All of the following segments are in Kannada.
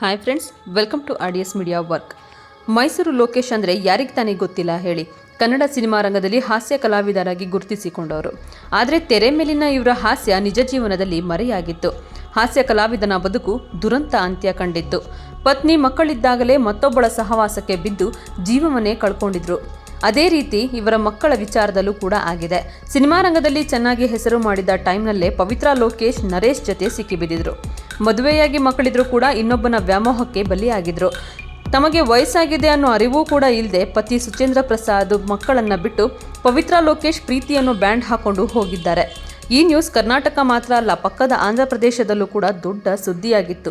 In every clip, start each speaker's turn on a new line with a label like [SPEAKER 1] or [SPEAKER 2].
[SPEAKER 1] Hi friends welcome to R D S media work Mysuru Lokesh ಅಂದರೆ ಯಾರಿಗೆ ತಾನೇ ಗೊತ್ತಿಲ್ಲ ಹೇಳಿ. ಕನ್ನಡ ಸಿನಿಮಾ ರಂಗದಲ್ಲಿ ಹಾಸ್ಯ ಕಲಾವಿದರಾಗಿ ಗುರುತಿಸಿಕೊಂಡವರು. ಆದರೆ ತೆರೆ ಮೇಲಿನ ಇವರ ಹಾಸ್ಯ ನಿಜ ಜೀವನದಲ್ಲಿ ಮರೆಯಾಗಿತ್ತು. ಹಾಸ್ಯ ಕಲಾವಿದನ ಬದುಕು ದುರಂತ ಅಂತ್ಯ ಕಂಡಿತ್ತು. ಪತ್ನಿ ಮಕ್ಕಳಿದ್ದಾಗಲೇ ಮತ್ತೊಬ್ಬಳ ಸಹವಾಸಕ್ಕೆ ಬಿದ್ದು ಜೀವವನ್ನೇ ಕಳ್ಕೊಂಡಿದ್ರು. ಅದೇ ರೀತಿ ಇವರ ಮಕ್ಕಳ ವಿಚಾರದಲ್ಲೂ ಕೂಡ ಆಗಿದೆ. ಸಿನಿಮಾ ರಂಗದಲ್ಲಿ ಚೆನ್ನಾಗಿ ಹೆಸರು ಮಾಡಿದ ಟೈಮ್ನಲ್ಲೇ ಪವಿತ್ರ ಲೋಕೇಶ್, ನರೇಶ್ ಜೊತೆ ಸಿಕ್ಕಿಬಿದ್ದಿದ್ರು. ಮದುವೆಯಾಗಿ ಮಕ್ಕಳಿದ್ರು ಕೂಡ ಇನ್ನೊಬ್ಬನ ವ್ಯಾಮೋಹಕ್ಕೆ ಬಲಿಯಾಗಿದ್ರು. ತಮಗೆ ವಯಸ್ಸಾಗಿದೆ ಅನ್ನೋ ಅರಿವೂ ಕೂಡ ಇಲ್ಲದೆ ಪತಿ ಸುಚೇಂದ್ರ ಪ್ರಸಾದ್ ಮಕ್ಕಳನ್ನ ಬಿಟ್ಟು ಪವಿತ್ರ ಲೋಕೇಶ್ ಪ್ರೀತಿಯನ್ನು ಬ್ಯಾಂಡ್ ಹಾಕೊಂಡು ಹೋಗಿದ್ದಾರೆ. ಈ ನ್ಯೂಸ್ ಕರ್ನಾಟಕ ಮಾತ್ರ ಅಲ್ಲ, ಪಕ್ಕದ ಆಂಧ್ರ ಪ್ರದೇಶದಲ್ಲೂ ಕೂಡ ದೊಡ್ಡ ಸುದ್ದಿಯಾಗಿತ್ತು.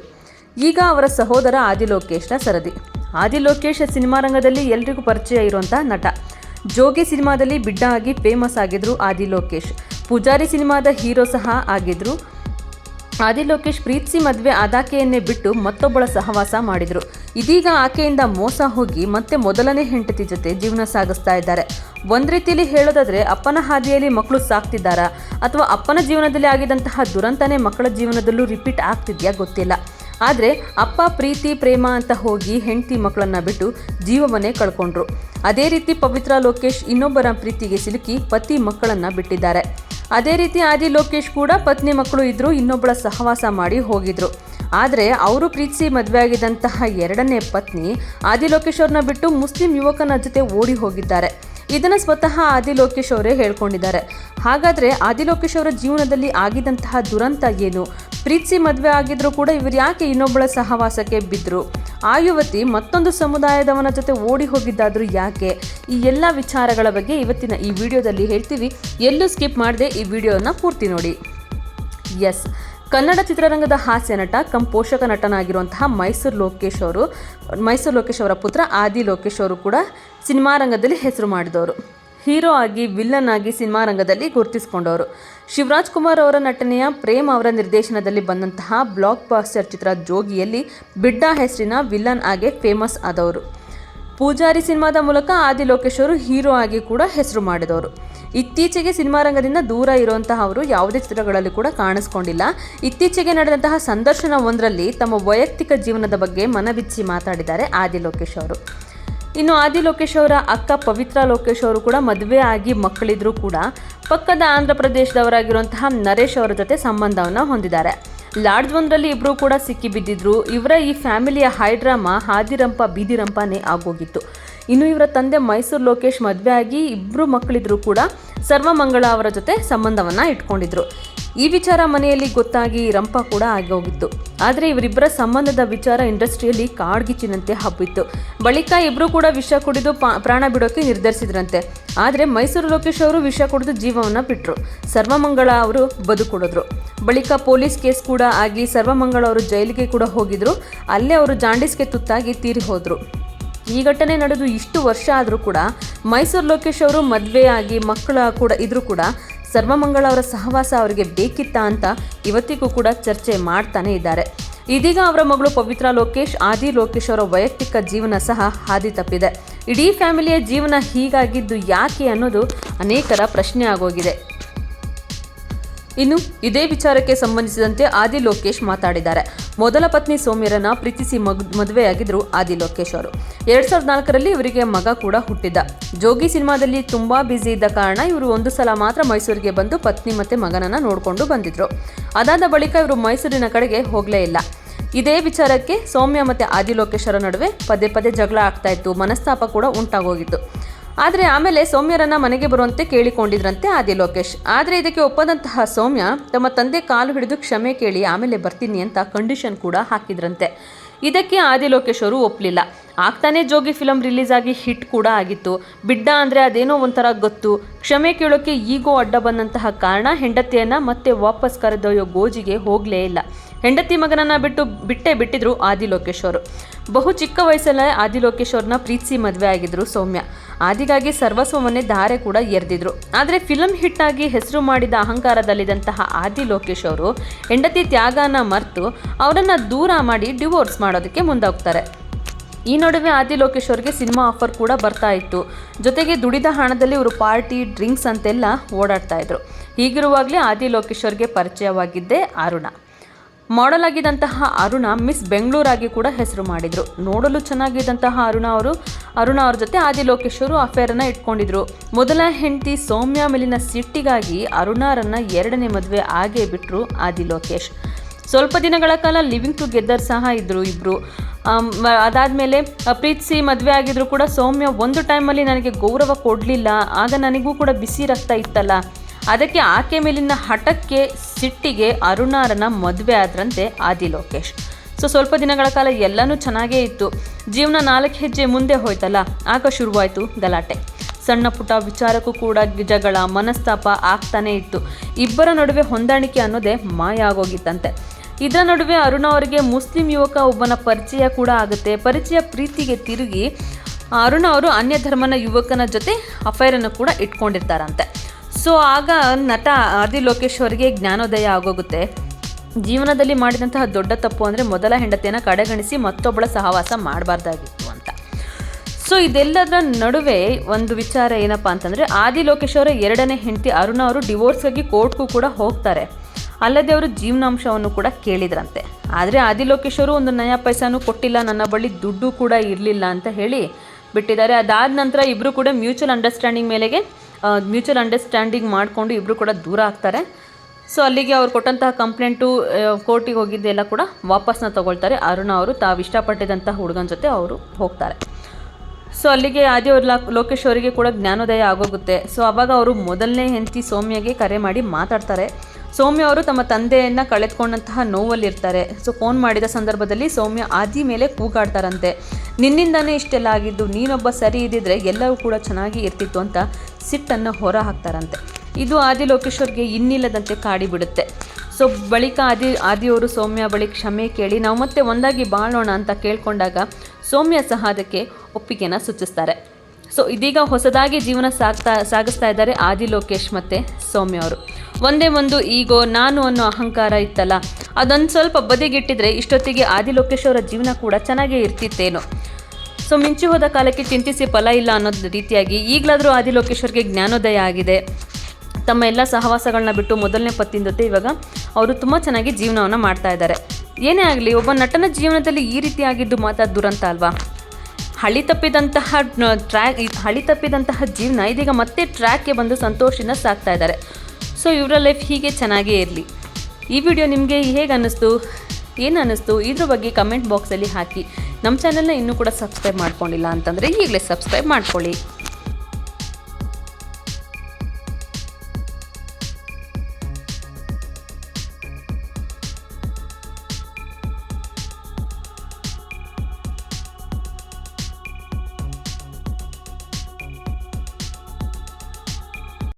[SPEAKER 1] ಈಗ ಅವರ ಸಹೋದರ ಆದಿ ಲೋಕೇಶ್ನ ಸರದಿ. ಆದಿ ಲೋಕೇಶ್ ಸಿನಿಮಾ ರಂಗದಲ್ಲಿ ಎಲ್ರಿಗೂ ಪರಿಚಯ ಇರುವಂಥ ನಟ. ಜೋಗಿ ಸಿನಿಮಾದಲ್ಲಿ ಬಿಡ್ಡ ಆಗಿ ಫೇಮಸ್ ಆಗಿದ್ರು ಆದಿ ಲೋಕೇಶ್. ಪೂಜಾರಿ ಸಿನಿಮಾದ ಹೀರೋ ಸಹ ಆಗಿದ್ರು. ಆದಿ ಲೋಕೇಶ್ ಪ್ರೀತಿಸಿ ಮದುವೆ ಆದಾಕೆಯನ್ನೇ ಬಿಟ್ಟು ಮತ್ತೊಬ್ಬಳ ಸಹವಾಸ ಮಾಡಿದ್ರು. ಇದೀಗ ಆಕೆಯಿಂದ ಮೋಸ ಹೋಗಿ ಮತ್ತೆ ಮೊದಲನೇ ಹೆಂಡತಿ ಜೊತೆ ಜೀವನ ಸಾಗಿಸ್ತಾ ಇದ್ದಾರೆ. ಒಂದು ರೀತಿಯಲ್ಲಿ ಹೇಳೋದಾದ್ರೆ, ಅಪ್ಪನ ಹಾದಿಯಲ್ಲಿ ಮಕ್ಕಳು ಸಾಕ್ತಿದ್ದಾರಾ? ಅಥವಾ ಅಪ್ಪನ ಜೀವನದಲ್ಲಿ ಆಗಿದಂತಹ ದುರಂತನೇ ಮಕ್ಕಳ ಜೀವನದಲ್ಲೂ ರಿಪೀಟ್ ಆಗ್ತಿದ್ಯಾ ಗೊತ್ತಿಲ್ಲ. ಆದರೆ, ಅಪ್ಪ ಪ್ರೀತಿ, ಪ್ರೇಮ ಅಂತ ಹೋಗಿ ಹೆಂಡತಿ ಮಕ್ಕಳನ್ನ ಬಿಟ್ಟು ಜೀವವನ್ನೇ ಕಳ್ಕೊಂಡ್ರು. ಅದೇ ರೀತಿ ಪವಿತ್ರ ಲೋಕೇಶ್ ಇನ್ನೊಬ್ಬರ ಪ್ರೀತಿಗೆ ಸಿಲುಕಿ ಪತಿ ಮಕ್ಕಳನ್ನ ಬಿಟ್ಟಿದ್ದಾರೆ. ಅದೇ ರೀತಿ ಆದಿ ಲೋಕೇಶ್ ಕೂಡ ಪತ್ನಿ ಮಕ್ಕಳು ಇದ್ರು ಇನ್ನೊಬ್ಬಳ ಸಹವಾಸ ಮಾಡಿ ಹೋಗಿದ್ರು. ಆದರೆ ಅವರು ಪ್ರೀತಿಸಿ ಮದುವೆ ಆಗಿದ್ದಂತಹ ಎರಡನೇ ಪತ್ನಿ ಆದಿ ಲೋಕೇಶ್ ಅವ್ರನ್ನ ಬಿಟ್ಟು ಮುಸ್ಲಿಂ ಯುವಕನ ಜೊತೆ ಓಡಿ ಹೋಗಿದ್ದಾರೆ. ಇದನ್ನು ಸ್ವತಃ ಆದಿಲೋಕೇಶ್ ಅವರೇ ಹೇಳ್ಕೊಂಡಿದ್ದಾರೆ. ಹಾಗಾದರೆ ಆದಿ ಲೋಕೇಶ್ ಅವರ ಜೀವನದಲ್ಲಿ ಆಗಿದಂತಹ ದುರಂತ ಏನು? ಪ್ರೀತಿ ಮದುವೆ ಆಗಿದ್ರು ಕೂಡ ಇವರು ಯಾಕೆ ಇನ್ನೊಬ್ಬಳ ಸಹವಾಸಕ್ಕೆ ಬಿದ್ದರು ಆ ಯುವತಿ ಮತ್ತೊಂದು ಸಮುದಾಯದವನ ಜೊತೆ ಓಡಿ ಹೋಗಿದ್ದಾದರೂ ಯಾಕೆ? ಈ ಎಲ್ಲ ವಿಚಾರಗಳ ಬಗ್ಗೆ ಇವತ್ತಿನ ಈ ವಿಡಿಯೋದಲ್ಲಿ ಹೇಳ್ತೀವಿ. ಎಲ್ಲೂ ಸ್ಕಿಪ್ ಮಾಡದೆ ಈ ವಿಡಿಯೋನ ಪೂರ್ತಿ ನೋಡಿ. ಎಸ್ ಕನ್ನಡ ಚಿತ್ರರಂಗದ ಹಾಸ್ಯ ನಟ, ಕಂ ಪೋಷಕ ನಟನಾಗಿರುವಂತಹ ಮೈಸೂರು ಲೋಕೇಶ್ ಅವರು, ಮೈಸೂರು ಲೋಕೇಶ್ ಅವರ ಪುತ್ರ ಆದಿ ಲೋಕೇಶ್ ಅವರು ಕೂಡ ಸಿನಿಮಾ ರಂಗದಲ್ಲಿ ಹೆಸರು ಮಾಡಿದವರು. ಹೀರೋ ಆಗಿ ವಿಲ್ಲನ್ ಆಗಿ ಸಿನಿಮಾ ರಂಗದಲ್ಲಿ ಗುರುತಿಸಿಕೊಂಡವರು. ಶಿವರಾಜ್ ಕುಮಾರ್ ಅವರ ನಟನೆಯ ಪ್ರೇಮ್ ಅವರ ನಿರ್ದೇಶನದಲ್ಲಿ ಬಂದಂತಹ ಬ್ಲಾಕ್ ಬಾಸ್ಟರ್ ಚಿತ್ರ ಜೋಗಿಯಲ್ಲಿ ಬಿಡ್ಡ ಹೆಸರಿನ ವಿಲ್ಲನ್ ಆಗಿ ಫೇಮಸ್ ಆದವರು. ಪೂಜಾರಿ ಸಿನಿಮಾದ ಮೂಲಕ ಆದಿ ಲೋಕೇಶ್ ಅವರು ಹೀರೋ ಆಗಿ ಕೂಡ ಹೆಸರು ಮಾಡಿದವರು. ಇತ್ತೀಚೆಗೆ ಸಿನಿಮಾ ರಂಗದಿಂದ ದೂರ ಇರುವಂತಹ ಅವರು ಯಾವುದೇ ಚಿತ್ರಗಳಲ್ಲಿ ಕೂಡ ಕಾಣಿಸ್ಕೊಂಡಿಲ್ಲ. ಇತ್ತೀಚೆಗೆ ನಡೆದಂತಹ ಸಂದರ್ಶನ ಒಂದರಲ್ಲಿ ತಮ್ಮ ವೈಯಕ್ತಿಕ ಜೀವನದ ಬಗ್ಗೆ ಮನಬಿಚ್ಚಿ ಮಾತಾಡಿದ್ದಾರೆ ಆದಿ ಲೋಕೇಶ್ ಅವರು. ಇನ್ನು ಆದಿ ಲೋಕೇಶ್ ಅವರ ಅಕ್ಕ ಪವಿತ್ರ ಲೋಕೇಶ್ ಅವರು ಕೂಡ ಮದುವೆ ಆಗಿ ಮಕ್ಕಳಿದ್ರು ಕೂಡ ಪಕ್ಕದ ಆಂಧ್ರ ಪ್ರದೇಶದವರಾಗಿರುವಂತಹ ನರೇಶ್ ಅವರ ಜೊತೆ ಸಂಬಂಧವನ್ನು ಹೊಂದಿದ್ದಾರೆ. ಲಾಡ್ಜ್ ಒಂದರಲ್ಲಿ ಇಬ್ಬರು ಕೂಡ ಸಿಕ್ಕಿ ಬಿದ್ದಿದ್ರು ಇವರ ಈ ಫ್ಯಾಮಿಲಿಯ ಹೈಡ್ರಾಮಾ, ಹಾದಿರಂಪ, ಬೀದಿರಂಪನೇ ಆಗೋಗಿತ್ತು. ಇನ್ನು ಇವರ ತಂದೆ ಮೈಸೂರು ಲೋಕೇಶ್ ಮದುವೆ ಆಗಿ ಇಬ್ಬರು ಮಕ್ಕಳಿದ್ರು ಕೂಡ ಸರ್ವಮಂಗಳ ಅವರ ಜೊತೆ ಸಂಬಂಧವನ್ನು ಇಟ್ಕೊಂಡಿದ್ರು. ಈ ವಿಚಾರ ಮನೆಯಲ್ಲಿ ಗೊತ್ತಾಗಿ ರಂಪ ಕೂಡ ಆಗೋಗಿತ್ತು. ಆದರೆ ಇವರಿಬ್ಬರ ಸಂಬಂಧದ ವಿಚಾರ ಇಂಡಸ್ಟ್ರಿಯಲ್ಲಿ ಕಾಡ್ಗಿಚ್ಚಿನಂತೆ ಹಬ್ಬಿತ್ತು. ಬಳಿಕ ಇಬ್ಬರು ಕೂಡ ವಿಷ ಕುಡಿದು ಪ್ರಾಣ ಬಿಡೋಕೆ ನಿರ್ಧರಿಸಿದ್ರಂತೆ. ಆದರೆ ಮೈಸೂರು ಲೋಕೇಶ್ ಅವರು ವಿಷ ಕುಡಿದು ಜೀವವನ್ನು ಬಿಟ್ಟರು ಸರ್ವಮಂಗಳ ಅವರು ಬದುಕುಡಿದ್ರು. ಬಳಿಕ ಪೊಲೀಸ್ ಕೇಸ್ ಕೂಡ ಆಗಿ ಸರ್ವಮಂಗಳ ಅವರು ಜೈಲಿಗೆ ಕೂಡ ಹೋಗಿದ್ರು. ಅಲ್ಲೇ ಅವರು ಜಾಂಡೀಸ್ಗೆ ತುತ್ತಾಗಿ ತೀರಿ ಹೋದರು. ಈ ಘಟನೆ ನಡೆದು ಇಷ್ಟು ವರ್ಷ ಆದರೂ ಕೂಡ ಮೈಸೂರು ಲೋಕೇಶ್ ಅವರು ಮದುವೆ ಆಗಿ ಮಕ್ಕಳ ಕೂಡ ಇದ್ರೂ ಕೂಡ ಸರ್ವಮಂಗಳ ಅವರ ಸಹವಾಸ ಅವರಿಗೆ ಬೇಕಿತ್ತಾ ಅಂತ ಇವತ್ತಿಗೂ ಕೂಡ ಚರ್ಚೆ ಮಾಡ್ತಾನೆ ಇದ್ದಾರೆ. ಇದೀಗ ಅವರ ಮಗಳು ಪವಿತ್ರ ಲೋಕೇಶ್, ಆದಿ ಲೋಕೇಶ್ ಅವರ ವೈಯಕ್ತಿಕ ಜೀವನ ಸಹ ಹಾದಿ ತಪ್ಪಿದೆ. ಇಡೀ ಫ್ಯಾಮಿಲಿಯ ಜೀವನ ಹೀಗಾಗಿದ್ದು ಯಾಕೆ ಅನ್ನೋದು ಅನೇಕರ ಪ್ರಶ್ನೆ ಆಗೋಗಿದೆ. ಇನ್ನು ಇದೇ ವಿಚಾರಕ್ಕೆ ಸಂಬಂಧಿಸಿದಂತೆ ಆದಿ ಲೋಕೇಶ್ ಮಾತಾಡಿದ್ದಾರೆ. ಮೊದಲ ಪತ್ನಿ ಸೌಮ್ಯರನ್ನ ಪ್ರೀತಿಸಿ ಮಗ್, ಮದುವೆಯಾಗಿದ್ರು ಆದಿ ಲೋಕೇಶ್ ಅವರು. ಎರಡ್ ಸಾವಿರದ ನಾಲ್ಕರಲ್ಲಿ ಇವರಿಗೆ ಮಗ ಕೂಡ ಹುಟ್ಟಿದ್ದ. ಜೋಗಿ ಸಿನಿಮಾದಲ್ಲಿ ತುಂಬಾ ಬ್ಯುಸಿ ಇದ್ದ ಕಾರಣ ಇವರು ಒಂದು ಸಲ ಮಾತ್ರ ಮೈಸೂರಿಗೆ ಬಂದು ಪತ್ನಿ ಮತ್ತೆ ಮಗನನ್ನ ನೋಡಿಕೊಂಡು ಬಂದಿದ್ರು. ಅದಾದ ಬಳಿಕ ಇವರು ಮೈಸೂರಿನ ಕಡೆಗೆ ಹೋಗಲೇ ಇಲ್ಲ. ಇದೇ ವಿಚಾರಕ್ಕೆ ಸೌಮ್ಯ ಮತ್ತೆ ಆದಿ ಲೋಕೇಶರ ನಡುವೆ ಪದೇ ಪದೇ ಜಗಳ ಆಗ್ತಾ ಇತ್ತು. ಮನಸ್ತಾಪ ಕೂಡ ಉಂಟಾಗೋಗಿತ್ತು. ಆದರೆ ಆಮೇಲೆ ಸೌಮ್ಯರನ್ನ ಮನೆಗೆ ಬರುವಂತೆ ಕೇಳಿಕೊಂಡಿದ್ರಂತೆ ಆದಿ ಲೋಕೇಶ್. ಆದರೆ ಇದಕ್ಕೆ ಒಪ್ಪದಂತಹ ಸೌಮ್ಯ ತಮ್ಮ ತಂದೆ ಕಾಲು ಹಿಡಿದು ಕ್ಷಮೆ ಕೇಳಿ ಆಮೇಲೆ ಬರ್ತೀನಿ ಅಂತ ಕಂಡೀಷನ್ ಕೂಡ ಹಾಕಿದ್ರಂತೆ. ಇದಕ್ಕೆ ಆದಿ ಲೋಕೇಶ್ ಅವರು ಒಪ್ಪಲಿಲ್ಲ ಆಗ್ತಾನೆ ಜೋಗಿ ಫಿಲಮ್ ರಿಲೀಸ್ ಆಗಿ ಹಿಟ್ ಕೂಡ ಆಗಿತ್ತು. ಬಿಡ್ಡ ಅಂದರೆ ಅದೇನೋ ಒಂಥರ ಗೊತ್ತು. ಕ್ಷಮೆ ಕೇಳೋಕೆ ಈಗೋ ಅಡ್ಡ ಬಂದಂತಹ ಕಾರಣ ಹೆಂಡತಿಯನ್ನು ಮತ್ತೆ ವಾಪಸ್ ಕರೆದೊಯ್ಯೋ ಗೋಜಿಗೆ ಹೋಗಲೇ ಇಲ್ಲ. ಹೆಂಡತಿ ಮಗನನ್ನು ಬಿಟ್ಟು ಬಿಟ್ಟೇ ಬಿಟ್ಟಿದ್ರು ಆದಿ ಲೋಕೇಶ್ ಅವರು ಬಹು ಚಿಕ್ಕ ವಯಸ್ಸಲ್ಲೇ ಆದಿ ಲೋಕೇಶ್ ಅವ್ರನ್ನ ಪ್ರೀತಿಸಿ ಮದುವೆ ಆಗಿದ್ರು ಸೌಮ್ಯ. ಆದಿಗಾಗಿ ಸರ್ವಸ್ವವನ್ನೇ ಧಾರೆ ಕೂಡ ಎರೆದಿದ್ರು. ಆದರೆ ಫಿಲಂ ಹಿಟ್ ಆಗಿ ಹೆಸರು ಮಾಡಿದ ಅಹಂಕಾರದಲ್ಲಿದ್ದಂತಹ ಆದಿ ಲೋಕೇಶ್ ಅವರು ಹೆಂಡತಿ ತ್ಯಾಗನ ಮರೆತು ಅವರನ್ನು ದೂರ ಮಾಡಿ ಡಿವೋರ್ಸ್ ಮಾಡೋದಕ್ಕೆ ಮುಂದಾಗ್ತಾರೆ. ಈ ನಡುವೆ ಆದಿ ಲೋಕೇಶ್ವರ್ಗೆ ಸಿನಿಮಾ ಆಫರ್ ಕೂಡ ಬರ್ತಾ ಇತ್ತು. ಜೊತೆಗೆ ದುಡಿದ ಹಣದಲ್ಲಿ ಇವರು ಪಾರ್ಟಿ, ಡ್ರಿಂಕ್ಸ್ ಅಂತೆಲ್ಲ ಓಡಾಡ್ತಾ ಇದ್ರು. ಹೀಗಿರುವಾಗಲೇ ಆದಿ ಲೋಕೇಶ್ವರ್ಗೆ ಪರಿಚಯವಾಗಿದ್ದೇ ಅರುಣ. ಮಾಡೆಲ್ ಆಗಿದ್ದಂತಹ ಅರುಣ ಮಿಸ್ ಬೆಂಗಳೂರಾಗಿ ಕೂಡ ಹೆಸರು ಮಾಡಿದರು. ನೋಡಲು ಚೆನ್ನಾಗಿದ್ದಂತಹ ಅರುಣ ಅವರು, ಅರುಣ ಅವ್ರ ಜೊತೆ ಆದಿ ಲೋಕೇಶ್ವರು ಅಫೇರನ್ನು ಇಟ್ಕೊಂಡಿದ್ರು. ಮೊದಲ ಹೆಂಡತಿ ಸೌಮ್ಯ ಮೇಲಿನ ಸಿಟ್ಟಿಗಾಗಿ ಅರುಣಾರನ್ನ ಎರಡನೇ ಮದುವೆ ಆಗೇ ಬಿಟ್ಟರು ಆದಿ ಲೋಕೇಶ್. ಸ್ವಲ್ಪ ದಿನಗಳ ಕಾಲ ಲಿವಿಂಗ್ ಟುಗೆದರ್ ಸಹ ಇದ್ದರು ಇಬ್ಬರು ಅದಾದಮೇಲೆ ಪ್ರೀತಿಸಿ ಮದುವೆ ಆಗಿದ್ರು ಕೂಡ ಸೌಮ್ಯ ಒಂದು ಟೈಮಲ್ಲಿ ನನಗೆ ಗೌರವ ಕೊಡಲಿಲ್ಲ. ಆಗ ನನಗೂ ಕೂಡ ಬಿಸಿ ರಕ್ತ ಇತ್ತಲ್ಲ. ಅದಕ್ಕೆ ಆಕೆ ಮೇಲಿನ ಹಠಕ್ಕೆ ಸಿಟ್ಟಿಗೆ ಅರುಣಾರನ ಮದುವೆ ಆದ್ರಂತೆ ಆದಿ ಲೋಕೇಶ್. ಸೊ, ಸ್ವಲ್ಪ ದಿನಗಳ ಕಾಲ ಎಲ್ಲನೂ ಚೆನ್ನಾಗೇ ಇತ್ತು. ಜೀವನ ನಾಲ್ಕು ಹೆಜ್ಜೆ ಮುಂದೆ ಹೋಯ್ತಲ್ಲ, ಆಗ ಶುರುವಾಯಿತು ಗಲಾಟೆ. ಸಣ್ಣ ಪುಟ್ಟ ವಿಚಾರಕ್ಕೂ ಕೂಡ ಜಗಳ ಮನಸ್ತಾಪ ಆಗ್ತಾನೇ ಇತ್ತು. ಇಬ್ಬರ ನಡುವೆ ಹೊಂದಾಣಿಕೆ ಅನ್ನೋದೇ ಮಾಯ ಆಗೋಗಿತ್ತಂತೆ. ಇದರ ನಡುವೆ ಅರುಣ ಅವರಿಗೆ ಮುಸ್ಲಿಂ ಯುವಕ ಒಬ್ಬನ ಪರಿಚಯ ಕೂಡ ಆಗುತ್ತೆ. ಪರಿಚಯ ಪ್ರೀತಿಗೆ ತಿರುಗಿ ಅರುಣ ಅವರು ಅನ್ಯ ಧರ್ಮನ ಯುವಕನ ಜೊತೆ ಅಫೈರನ್ನು ಕೂಡ ಇಟ್ಕೊಂಡಿರ್ತಾರಂತೆ. ಸೊ, ಆಗ ನಟ ಆದಿ ಲೋಕೇಶ್ ಅವರಿಗೆ ಜ್ಞಾನೋದಯ ಆಗೋಗುತ್ತೆ. ಜೀವನದಲ್ಲಿ ಮಾಡಿದಂತಹ ದೊಡ್ಡ ತಪ್ಪು ಅಂದರೆ ಮೊದಲ ಹೆಂಡತಿಯನ್ನು ಕಡೆಗಣಿಸಿ ಮತ್ತೊಬ್ಬಳ ಸಹವಾಸ ಮಾಡಬಾರ್ದಾಗಿತ್ತು ಅಂತ. ಸೊ, ಇದೆಲ್ಲದರ ನಡುವೆ ಒಂದು ವಿಚಾರ ಏನಪ್ಪ ಅಂತಂದರೆ ಆದಿ ಲೋಕೇಶ್ ಅವರ ಎರಡನೇ ಹೆಂಡತಿ ಅರುಣ ಅವರು ಡಿವೋರ್ಸ್ಗಾಗಿ ಕೋರ್ಟ್ಗೂ ಕೂಡ ಹೋಗ್ತಾರೆ. ಅಲ್ಲದೆ ಅವರು ಜೀವನಾಂಶವನ್ನು ಕೂಡ ಕೇಳಿದ್ರಂತೆ. ಆದರೆ ಆದಿ ಲೋಕೇಶ್ ಅವರು ಒಂದು ನಯ ಪೈಸಾನು ಕೊಟ್ಟಿಲ್ಲ, ನನ್ನ ಬಳಿ ದುಡ್ಡು ಕೂಡ ಇರಲಿಲ್ಲ ಅಂತ ಹೇಳಿ ಬಿಟ್ಟಿದ್ದಾರೆ. ಅದಾದ ನಂತರ ಇಬ್ಬರು ಕೂಡ ಮ್ಯೂಚುವಲ್ ಅಂಡರ್ಸ್ಟ್ಯಾಂಡಿಂಗ್ ಮೇಲೆಗೆ ಮ್ಯೂಚುವಲ್ ಅಂಡರ್ಸ್ಟ್ಯಾಂಡಿಂಗ್ ಮಾಡಿಕೊಂಡು ಇಬ್ಬರು ಕೂಡ ದೂರ ಆಗ್ತಾರೆ. ಸೊ ಅಲ್ಲಿಗೆ ಅವ್ರು ಕೊಟ್ಟಂತಹ ಕಂಪ್ಲೇಂಟು ಕೋರ್ಟಿಗೆ ಹೋಗಿದ್ದೆಲ್ಲ ಕೂಡ ವಾಪಸ್ನ ತಗೊಳ್ತಾರೆ. ಅರುಣ ಅವರು ತಾವು ಇಷ್ಟಪಟ್ಟಿದ್ದಂಥ ಹುಡುಗನ ಜೊತೆ ಅವರು ಹೋಗ್ತಾರೆ. ಸೊ ಅಲ್ಲಿಗೆ ಆದಿ ಅವ್ರ ಲೋಕೇಶ್ ಅವರಿಗೆ ಕೂಡ ಜ್ಞಾನೋದಯ ಆಗೋಗುತ್ತೆ. ಸೊ ಅವಾಗ ಅವರು ಮೊದಲನೇ ಹೆಂಡತಿ ಸೌಮ್ಯಗೆ ಕರೆ ಮಾಡಿ ಮಾತಾಡ್ತಾರೆ. ಸೌಮ್ಯ ಅವರು ತಮ್ಮ ತಂದೆಯನ್ನು ಕಳೆದುಕೊಂಡಂತಹ ನೋವಲ್ಲಿರ್ತಾರೆ. ಸೊ ಫೋನ್ ಮಾಡಿದ ಸಂದರ್ಭದಲ್ಲಿ ಸೌಮ್ಯ ಆದಿ ಮೇಲೆ ಕೂಗಾಡ್ತಾರಂತೆ. ನಿನ್ನಿಂದಾನೇ ಇಷ್ಟೆಲ್ಲ ಆಗಿದ್ದು, ನೀನೊಬ್ಬ ಸರಿ ಇದ್ದಿದ್ರೆ ಎಲ್ಲವೂ ಕೂಡ ಚೆನ್ನಾಗಿ ಇರ್ತಿತ್ತು ಅಂತ ಸಿಟ್ಟನ್ನು ಹೊರ ಹಾಕ್ತಾರಂತೆ ಇದು ಆದಿ ಲೋಕೇಶ್ವರ್ಗೆ ಇನ್ನಿಲ್ಲದಂತೆ ಕಾಡಿಬಿಡುತ್ತೆ. ಸೊ, ಬಳಿಕ ಆದಿ, ಆದಿಯವರು ಸೌಮ್ಯ ಬಳಿ ಕ್ಷಮೆ ಕೇಳಿ, ನಾವು ಮತ್ತೆ ಒಂದಾಗಿ ಬಾಳೋಣ ಅಂತ ಕೇಳ್ಕೊಂಡಾಗ ಸೌಮ್ಯ ಸಹ ಅದಕ್ಕೆ ಒಪ್ಪಿಗೆನ ಸೂಚಿಸ್ತಾರೆ. ಸೊ, ಇದೀಗ ಹೊಸದಾಗಿ ಜೀವನ ಸಾಗ್ತಾ ಸಾಗಿಸ್ತಾ ಇದ್ದಾರೆ ಆದಿ ಲೋಕೇಶ್ ಮತ್ತು ಸೌಮ್ಯ ಅವರು. ಒಂದೇ ಒಂದು ಈಗೋ, ನಾನು ಅನ್ನೋ ಅಹಂಕಾರ ಇತ್ತಲ್ಲ. ಅದೊಂದು ಸ್ವಲ್ಪ ಬದಿಗಿಟ್ಟಿದ್ರೆ ಇಷ್ಟೊತ್ತಿಗೆ ಆದಿ ಲೋಕೇಶ್ ಅವರ ಜೀವನ ಕೂಡ ಚೆನ್ನಾಗೇ ಇರ್ತಿತ್ತೇನೋ. ಸೊ, ಮಿಂಚಿ ಹೋದ ಕಾಲಕ್ಕೆ ಚಿಂತಿಸಿ ಫಲ ಇಲ್ಲ ಅನ್ನೋದು ರೀತಿಯಾಗಿ ಈಗಲಾದರೂ ಆದಿ ಲೋಕೇಶ್ವರ್ಗೆ ಜ್ಞಾನೋದಯ ಆಗಿದೆ. ತಮ್ಮ ಎಲ್ಲ ಸಹವಾಸಗಳನ್ನ ಬಿಟ್ಟು ಮೊದಲನೇ ಪತ್ತಿನ ಜೊತೆ ಇವಾಗ ಅವರು ತುಂಬ ಚೆನ್ನಾಗಿ ಜೀವನವನ್ನು ಮಾಡ್ತಾ ಇದ್ದಾರೆ. ಏನೇ ಆಗಲಿ, ಒಬ್ಬ ನಟನ ಜೀವನದಲ್ಲಿ ಈ ರೀತಿ ಆಗಿದ್ದು ಮಾತ್ರ ದುರಂತ ಅಲ್ವಾ? ಹಳಿ ತಪ್ಪಿದಂತಹ ಟ್ರ್ಯಾಕ್ ಹಳಿ ತಪ್ಪಿದಂತಹ ಜೀವನ ಇದೀಗ ಮತ್ತೆ ಟ್ರ್ಯಾಕ್ಗೆ ಬಂದು ಸಂತೋಷದಿಂದ ಸಾಕ್ತಾ ಇದ್ದಾರೆ. ಸೊ ಇವರ ಲೈಫ್ ಹೀಗೆ ಚೆನ್ನಾಗೇ ಇರಲಿ. ಈ ವಿಡಿಯೋ ನಿಮಗೆ ಹೇಗೆ ಅನ್ನಿಸ್ತು? ಏನು ಅನ್ನಿಸ್ತು? ಇದ್ರ ಬಗ್ಗೆ ಕಮೆಂಟ್ ಬಾಕ್ಸಲ್ಲಿ ಹಾಕಿ. ನಮ್ಮ ಚಾನಲ್ನ ಇನ್ನೂ ಕೂಡ ಸಬ್ಸ್ಕ್ರೈಬ್ ಮಾಡ್ಕೊಂಡಿಲ್ಲ ಅಂತಂದರೆ ಈಗಲೇ ಸಬ್ಸ್ಕ್ರೈಬ್ ಮಾಡ್ಕೊಳ್ಳಿ.